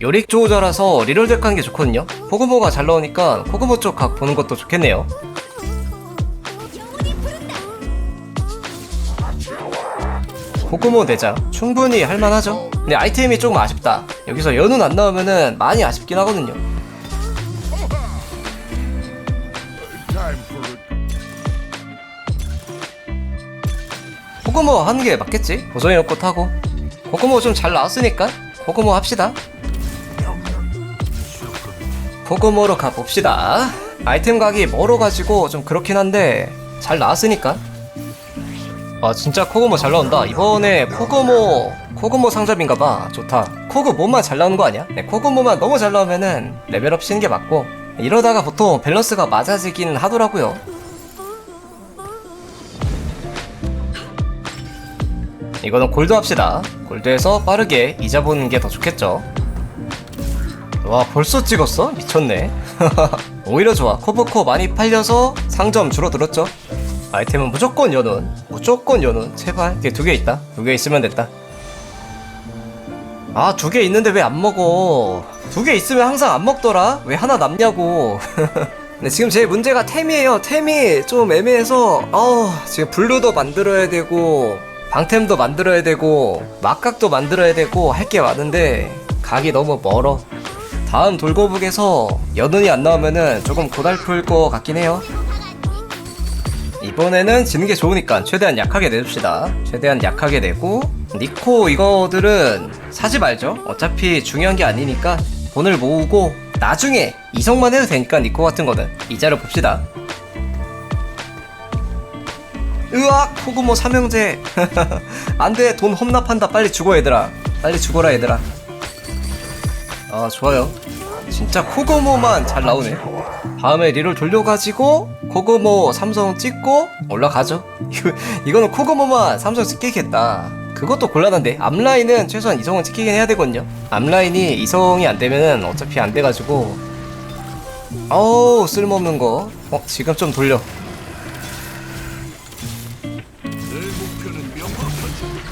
요릭 조우저라서 리롤덱 하는 게 좋거든요. 코그모가 잘 나오니까 코그모 쪽 각 보는 것도 좋겠네요. 코그모 내자 충분히 할만하죠? 근데 아이템이 조금 아쉽다. 여기서 연운 안 나오면은 많이 아쉽긴 하거든요. 코그모 하는 게 맞겠지? 보정해 놓고 타고. 코그모 좀 잘 나왔으니까 코그모 합시다 코그모로 가봅시다. 아이템 각이 멀어가지고 좀 그렇긴 한데 잘 나왔으니까. 아 진짜 코그모 잘 나온다. 이번에 코그모 코그모 상점인가봐. 좋다. 코그모만 잘 나오는 거 아니야? 네, 코그모만 너무 잘 나오면은 레벨업 시는 게 맞고. 이러다가 보통 밸런스가 맞아지긴 하더라고요. 이거는 골드 합시다. 골드에서 빠르게 이자 보는 게 더 좋겠죠 와 벌써 찍었어? 미쳤네. 오히려 좋아. 코브코 많이 팔려서 상점 줄어들었죠. 아이템은 무조건 연운 무조건 연운 제발. 이게 두 개 있다. 두 개 있으면 됐다. 아 두 개 있는데 왜 안 먹어? 두 개 있으면 항상 안 먹더라. 왜 하나 남냐고. 근데 지금 제 문제가 템이에요. 템이 좀 애매해서 어 지금 블루도 만들어야 되고 방템도 만들어야 되고 막각도 만들어야 되고 할 게 많은데 각이 너무 멀어 다음 돌고북에서 연운이 안 나오면은 조금 고달플 것 같긴 해요. 이번에는 지는 게 좋으니까 최대한 약하게 내줍시다. 최대한 약하게 내고 니코 이거들은 사지 말죠. 어차피 중요한 게 아니니까 돈을 모으고 나중에 이성만 해도 되니까 니코 같은 거는 이자를 봅시다. 으악! 코구모 삼형제. 안돼. 돈 험납한다. 빨리 죽어 얘들아. 빨리 죽어라 얘들아. 아 좋아요 진짜 코고모만 잘 나오네. 다음에 리를 돌려가지고 코고모 삼성 찍고 올라가죠. 이거- 이거는 코고모만 삼성 찍히겠다. 그것도 곤란한데. 앞라인은 최소한 이성은 찍히긴 해야 되거든요. 앞라인이 이성이 안 되면은 어차피 안 돼가지고. 어우 쓸모없는 거. 어, 지금 좀 돌려.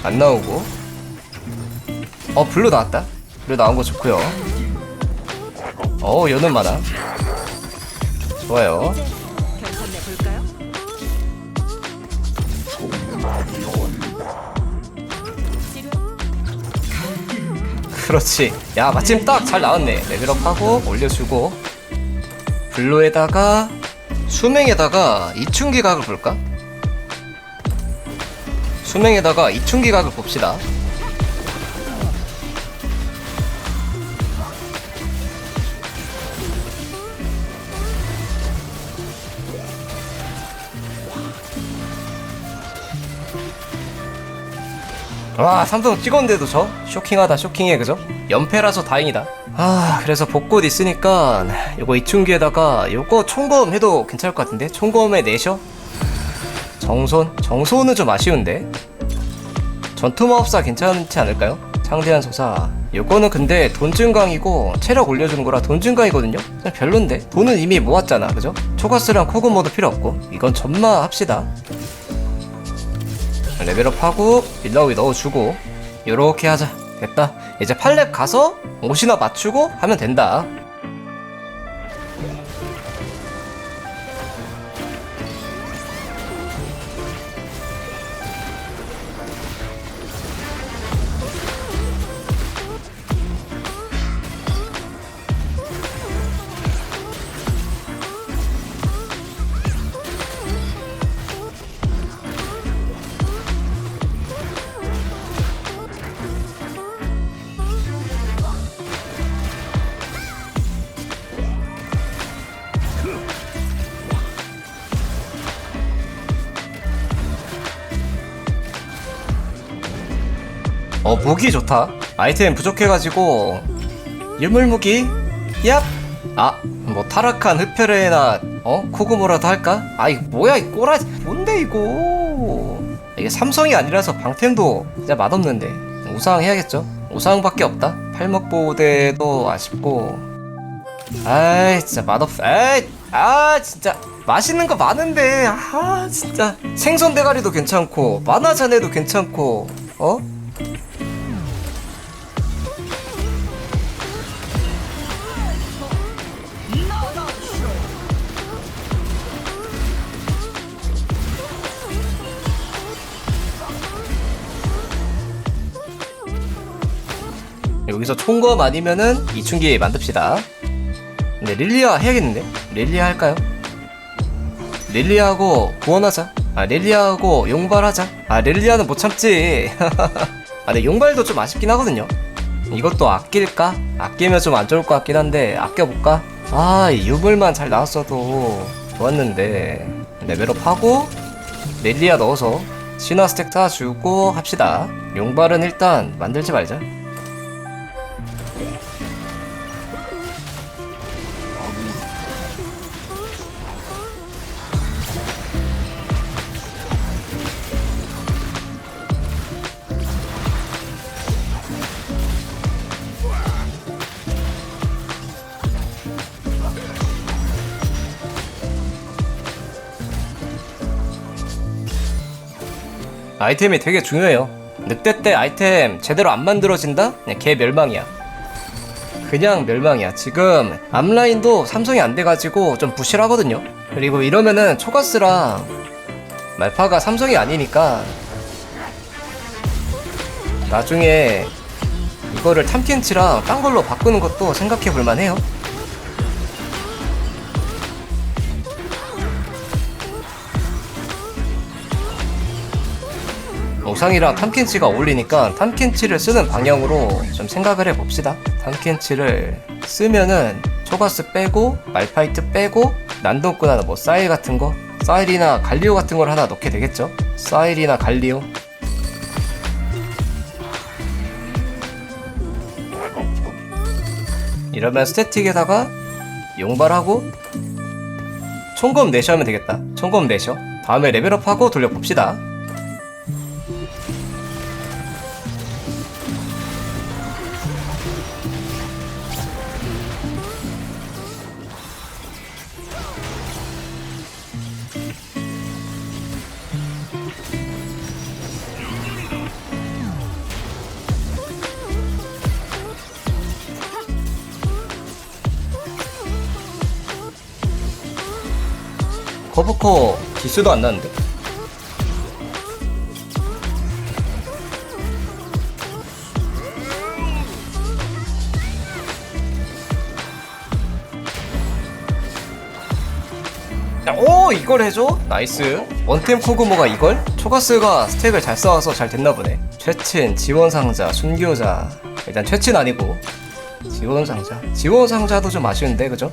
안 나오고. 어 블루 나왔다. 블루 나온 거 좋고요 어 연은 많아 좋아요. 그렇지. 야 마침 딱 잘 나왔네. 레벨업하고 올려주고 블루에다가 수맹에다가 이충기 각을 볼까? 수맹에다가 이충기 각을 봅시다 와 삼성 찍었는데도 저? 쇼킹하다 쇼킹해 그죠? 연패라서 다행이다 아 그래서 복꽃 있으니까 요거 이충기에다가 요거 총검 해도 괜찮을 것 같은데 총검에 내셔? 정손? 정손은 좀 아쉬운데 전투마법사 괜찮지 않을까요? 창대한 소사 요거는 근데 돈 증강이고 체력 올려주는 거라 돈 증강이거든요? 별론데 돈은 이미 모았잖아 그죠? 초가스랑 코그모도 필요 없고 이건 전마 합시다 레벨업하고 빌라우이 넣어주고 요렇게 하자. 됐다. 이제 팔렙 가서 옷이나 맞추고 하면 된다 어 무기 좋다. 아이템 부족해가지고. 유물 무기? 얍 아 뭐 타락한 흡혈에나 어 코그모라도 할까? 아 이거 뭐야 이 꼬라지. 뭔데 이거? 이게 삼성이 아니라서 방템도 진짜 맛없는데. 우상 해야겠죠? 우상밖에 없다. 팔목보대도 아쉽고. 아이 진짜 맛없어 아이 아 진짜. 맛있는 거 많은데 아 진짜. 생선 대가리도 괜찮고 만화자네도 괜찮고 어 여기서 총검 아니면은 이충기 만듭시다. 근데 릴리아 해야겠는데? 릴리아 할까요? 릴리아하고 구원하자. 아 릴리아하고 용발하자. 아 릴리아는 못 참지. 아 근데 용발도 좀 아쉽긴 하거든요. 이것도 아낄까? 아끼면 좀 안 좋을 것 같긴 한데 아껴볼까? 아, 이 유물만 잘 나왔어도 좋았는데 레벨업 하고 릴리아 넣어서 신화 스택 다 주고 합시다. 용발은 일단 만들지 말자. 아이템이 되게 중요해요. 늑대 때 아이템 제대로 안 만들어진다? 그냥 개 멸망이야. 그냥 멸망이야. 지금 앞라인도 삼성이 안 돼가지고 좀 부실하거든요. 그리고 이러면은 초가스랑 말파가 삼성이 아니니까 나중에 이거를 탐켄치랑 딴 걸로 바꾸는 것도 생각해 볼 만 해요. 옥상이랑 탐켄치가 어울리니까 탐켄치를 쓰는 방향으로 좀 생각을 해봅시다. 탐켄치를 쓰면은 초가스 빼고 말파이트 빼고 난동꾼 하나 뭐 사일 같은 거 사일이나 갈리오 같은 걸 하나 넣게 되겠죠. 사일이나 갈리오 이러면 스태틱에다가 용발하고 총검 내셔 하면 되겠다. 총검 내셔. 다음에 레벨업하고 돌려봅시다. 거부코 기수도 안 나는데? 야, 오 이걸 해줘? 나이스 원템 코그모가 이걸? 초가스가 스택을 잘 쌓아서 잘 됐나보네 최친, 지원상자, 순교자 일단 최친 아니고 지원상자 지원상자도 좀 아쉬운데 그죠?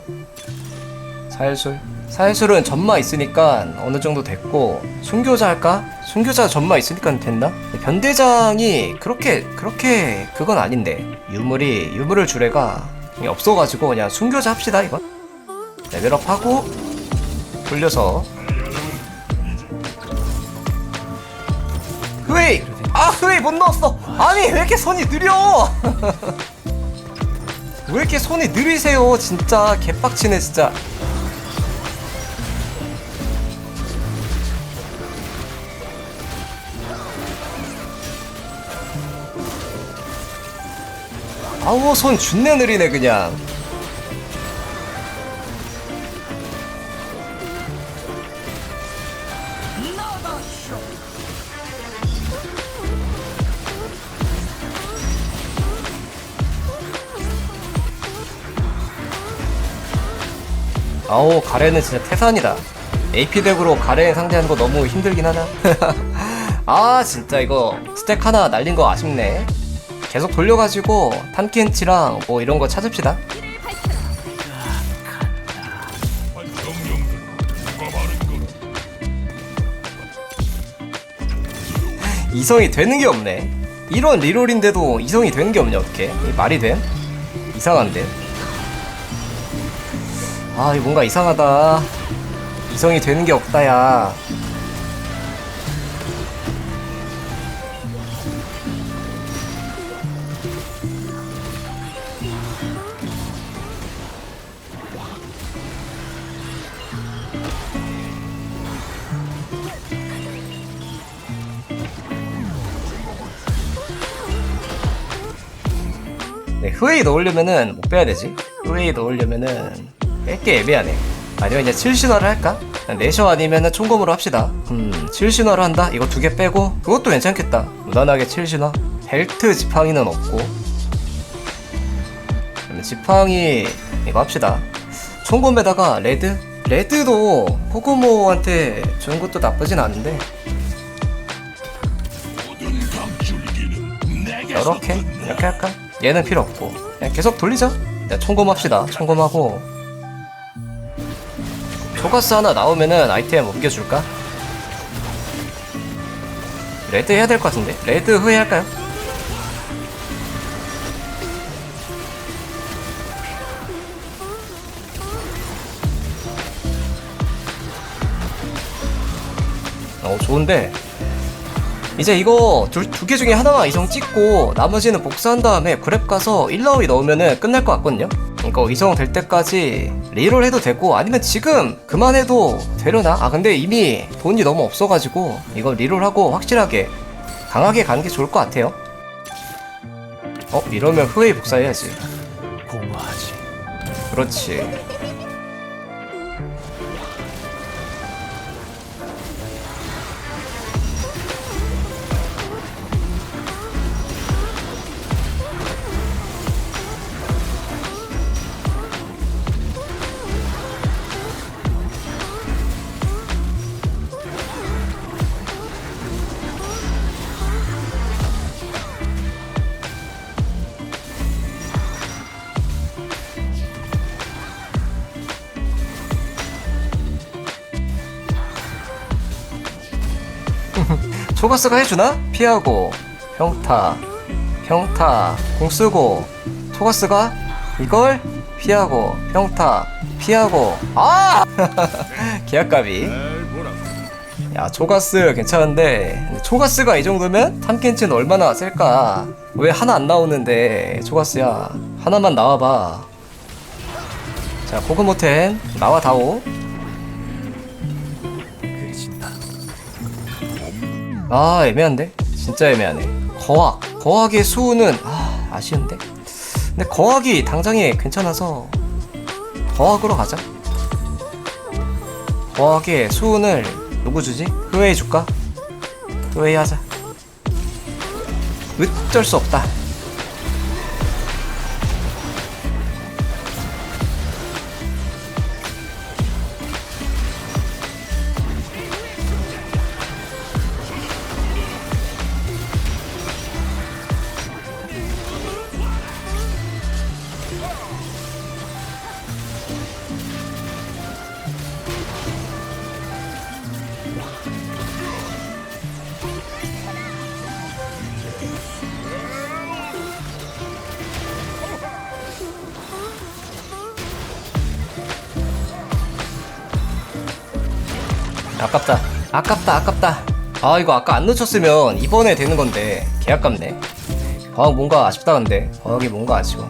살술 살술은 전마 있으니까 어느 정도 됐고 순교자 할까? 순교자 전마 있으니까 됐나? 변대장이 그렇게 그렇게 그건 아닌데. 유물이 유물을 주래가 없어가지고 그냥 순교자 합시다 이건. 레벨업 하고 돌려서. 흐이! 아 흐이 못 넣었어! 아니 왜 이렇게 손이 느려? 왜 이렇게 손이 느리세요? 진짜 개빡치네 진짜 아우 손 준내 느리네 그냥. 아우 가래는 진짜 태산이다. AP 덱으로 가래 상대하는 거 너무 힘들긴 하나? 아 진짜 이거 스택 하나 날린 거 아쉽네 계속 돌려가지고 탐켄치랑 뭐 이런 거 찾읍시다. 이성이 되는 게 없네. 이런 리롤인데도 이성이 되는 게 없냐 어떻게 말이 돼? 이상한데. 아 뭔가 이상하다. 이성이 되는 게 없다 야 네, 흐웨이 넣으려면은 못 빼야 되지. 흐웨이 넣으려면은 뺄게 애매하네. 아니면 이제 7신화를 할까? 내셔 아니면은 총검으로 합시다. 음, 7신화를 한다? 이거 두 개 빼고 그것도 괜찮겠다. 무난하게 7신화. 벨트 지팡이는 없고 지팡이 이거 합시다. 총검에다가 레드? 레드도 포그모한테 주는 것도 나쁘진 않은데 이렇게 이렇게 할까? 얘는 필요 없고 그냥 계속 돌리자. 야, 총검 합시다. 총검하고 초가스 하나 나오면은 아이템 옮겨줄까? 레드 해야 될 것 같은데 레드 후에 할까요? 어 좋은데 이제 이거 두 개 중에 하나만 이성 찍고 나머지는 복사한 다음에 그랩 가서 1라운드 넣으면은 끝날 것 같거든요 이거 이성 될 때까지 리롤 해도 되고 아니면 지금 그만해도 되려나? 아 근데 이미 돈이 너무 없어가지고 이거 리롤하고 확실하게 강하게 가는 게 좋을 것 같아요 어? 이러면 후웨이 복사해야지 공허하지. 그렇지 초가스가 해주나? 피하고. 평타. 평타. 공 쓰고. 초가스가 이걸 피하고. 평타. 피하고. 아! 계약값이. 야 초가스 괜찮은데 초가스가 이 정도면 탐켄치는 얼마나 셀까? 왜 하나 안 나오는데 초가스야. 하나만 나와봐. 자 고구모텐 나와 다오 아 애매한데? 진짜 애매하네. 거학. 거학의 수는 아 아쉬운데? 근데 거학이 당장에 괜찮아서 거학으로 가자. 거학의 수은을 누구 주지? 후웨이 줄까? 후웨이 하자. 어쩔 수 없다 아깝다. 아깝다 아깝다. 아 이거 아까 안 놓쳤으면 이번에 되는 건데 개 아깝네. 과학 뭔가 아쉽다 근데 과학이 뭔가 아쉬워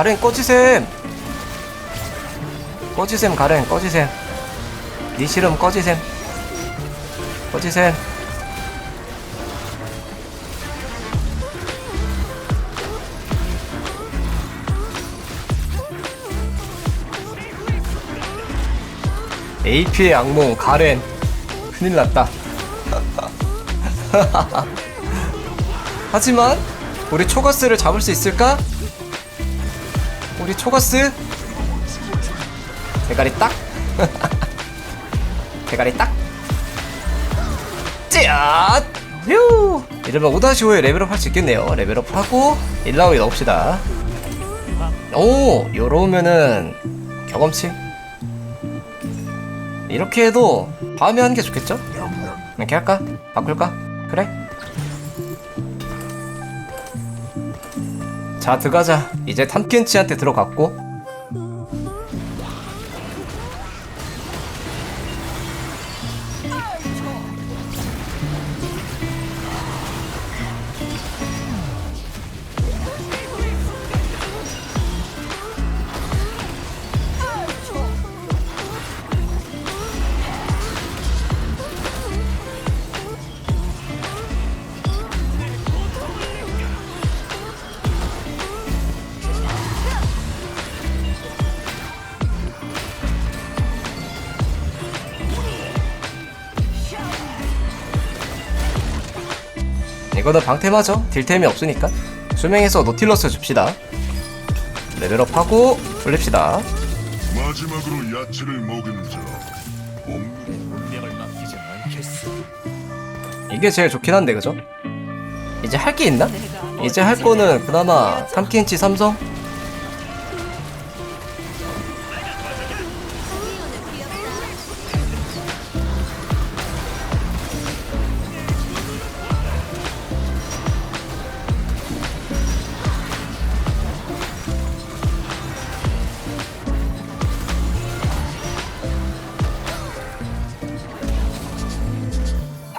가렌 꺼지셈. 꺼지셈 가렌 꺼지셈. 니 싫음 꺼지셈. 꺼지셈. AP의 악몽 가렌 큰일 났다. 하지만 우리 초가스를 잡을 수 있을까? 우리 초가스? 대가리 딱? 대가리 딱? 찌앗! 휴 이러면 5-5에 레벨업 할 수 있겠네요. 레벨업 하고 1라운드 넣읍시다. 오! 요러면은 경험치? 이렇게 해도 다음에 하는 게 좋겠죠? 이렇게 할까? 바꿀까? 그래? 자 들어가자. 이제 탐켄치한테 들어갔고 이거는 방템하죠 딜템이 없으니까 수명에서 노틸러스 줍시다 레벨업하고 올립시다 마지막으로 야채를 먹은 자 옴- 운명을 맡기지 않겠어. 이게 제일 좋긴 한데 그죠? 이제 할 게 있나? 이제 할 거는 그나마 탐켄치 삼성?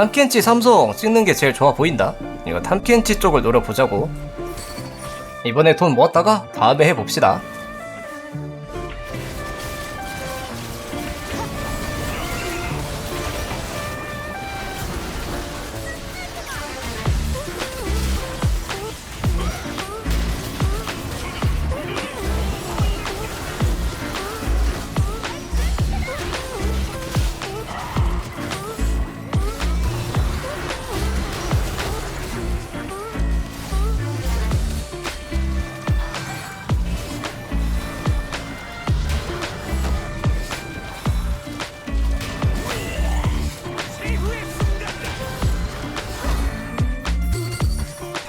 탐켄치 삼성 찍는 게 제일 좋아 보인다. 이거 탐켄치 쪽을 노려보자고. 이번에 돈 모았다가 다음에 해봅시다.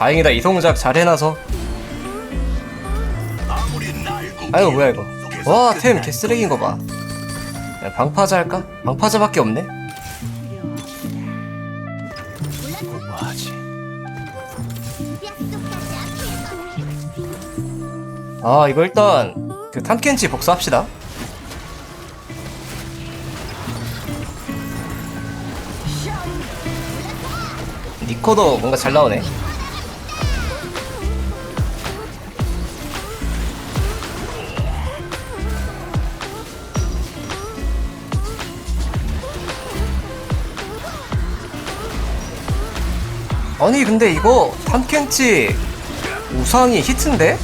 다행이다 이동작 잘 해놔서. 아이고 뭐야 이거. 와 템 개쓰레기인 거 봐. 야, 방파자 할까? 방파자밖에 없네. 아 이거 일단 그 탐켄치 복수합시다. 니코도 뭔가 잘 나오네. 아니 근데 이거 탐켄치 우상이 히트인데?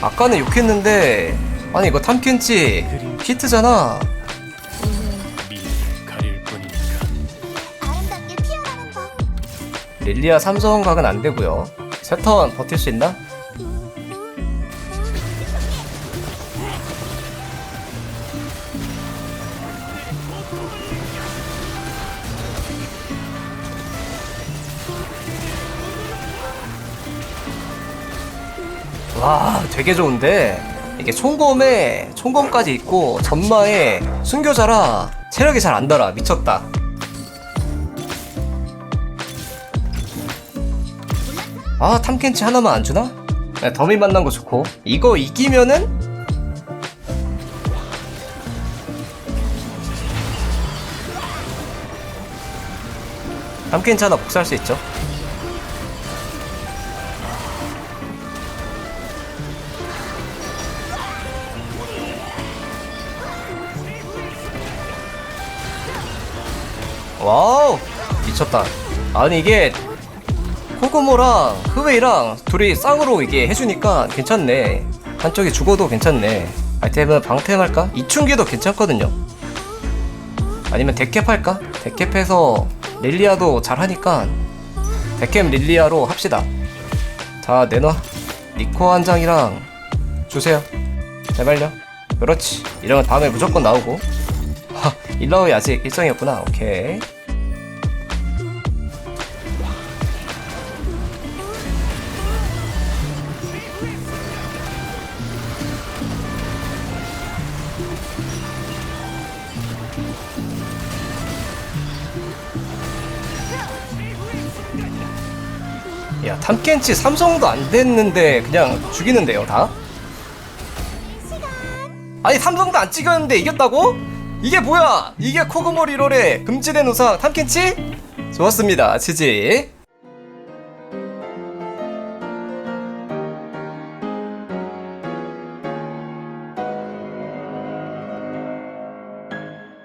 아까는 욕했는데 아니 이거 탐켄치 히트잖아. 릴리아 삼성 각은 안 되고요 세턴 버틸 수 있나? 와 되게 좋은데? 이게 총검에 총검까지 있고 전마에 순교자라 체력이 잘 안 달아. 미쳤다. 아 탐켄치 하나만 안 주나? 네, 더미 만난 거 좋고. 이거 이기면은? 탐켄치 하나 복사할 수 있죠 와우 미쳤다. 아니 이게 코고모랑 흐웨이랑 둘이 쌍으로 이게 해주니까 괜찮네. 한쪽이 죽어도 괜찮네. 아이템은 방템 할까? 이충기도 괜찮거든요. 아니면 데캡 할까? 데캡해서 릴리아도 잘하니까 데캡 릴리아로 합시다. 자 내놔. 니코 한 장이랑 주세요. 제발요. 그렇지. 이러면 다음에 무조건 나오고. 하, 일라오이 아직 일정이었구나. 오케이 야 탐켄치 삼성도 안 됐는데 그냥 죽이는데요 다? 아니 삼성도 안 찍었는데 이겼다고? 이게 뭐야? 이게 코그모리 롤의 금지된 우상 탐켄치? 좋았습니다 지지